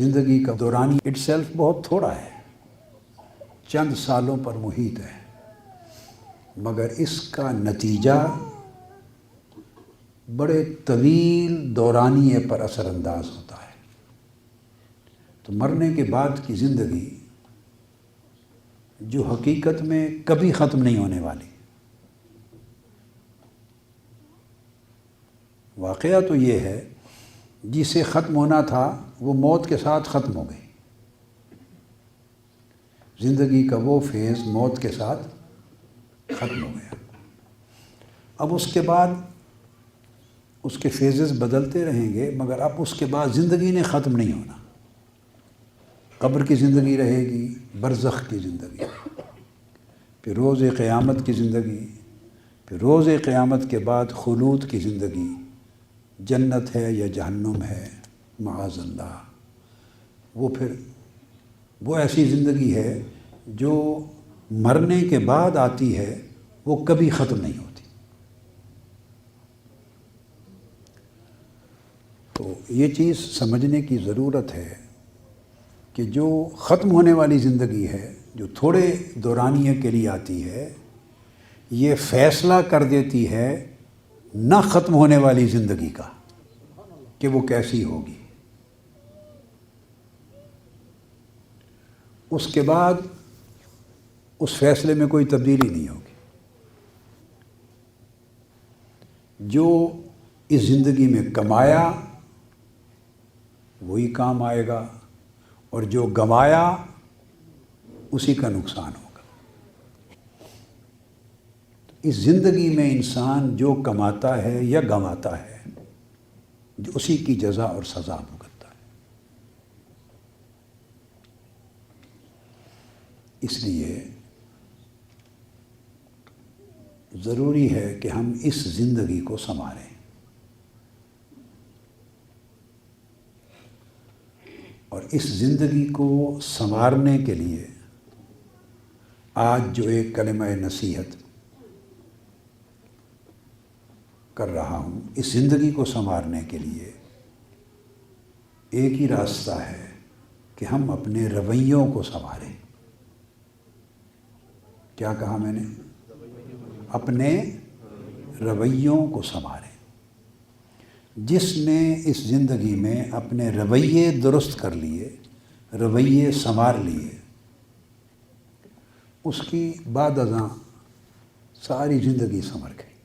زندگی کا دورانی it self بہت تھوڑا ہے۔ چند سالوں پر محیط ہے۔ مگر اس کا نتیجہ بڑے طویل دورانیے پر اثر انداز ہوتا ہے۔ تو مرنے کے بعد کی زندگی جو حقیقت میں کبھی ختم نہیں ہونے والی۔ واقعہ تو یہ ہے جسے ختم ہونا تھا، وہ موت کے ساتھ ختم ہو گئی۔ زندگی کا وہ فیز موت کے ساتھ ختم ہو گیا۔ اب اس کے بعد اس کے فیزز بدلتے رہیں گے، مگر اب اس کے بعد زندگی نے ختم نہیں ہونا۔ قبر کی زندگی رہے گی، برزخ کی زندگی۔ پھر روز قیامت کی زندگی۔ پھر روز قیامت کے بعد خلود کی زندگی۔ جنت ہے یا جہنم ہے، معاذ اللہ۔ وہ پھر وہ ایسی زندگی ہے جو مرنے کے بعد آتی ہے، وہ کبھی ختم نہیں ہوتی۔ تو یہ چیز سمجھنے کی ضرورت ہے کہ جو ختم ہونے والی زندگی ہے، جو تھوڑے دورانیے کے لیے آتی ہے، یہ فیصلہ کر دیتی ہے نہ ختم ہونے والی زندگی کا کہ وہ کیسی ہوگی۔ اس کے بعد اس فیصلے میں کوئی تبدیلی نہیں ہوگی۔ جو اس زندگی میں کمایا، وہی کام آئے گا اور جو گمایا اسی کا نقصان ہوگا۔ اس زندگی میں انسان جو کماتا ہے یا گنواتا ہے جو اسی کی جزا اور سزا بھگتتا ہے۔ اس لیے ضروری ہے کہ ہم اس زندگی کو سنواریں۔ اور اس زندگی کو سنوارنے کے لیے آج جو ایک کلمہ نصیحت کر رہا ہوں، اس زندگی کو سنوارنے کے لیے ایک ہی راستہ ہے کہ ہم اپنے رویوں کو سنواریں۔ کیا کہا میں نے؟ اپنے رویوں کو سنواریں۔ جس نے اس زندگی میں اپنے رویے درست کر لیے، رویے سنوار لیے، اس کی بعد ازاں ساری زندگی سنور گئی۔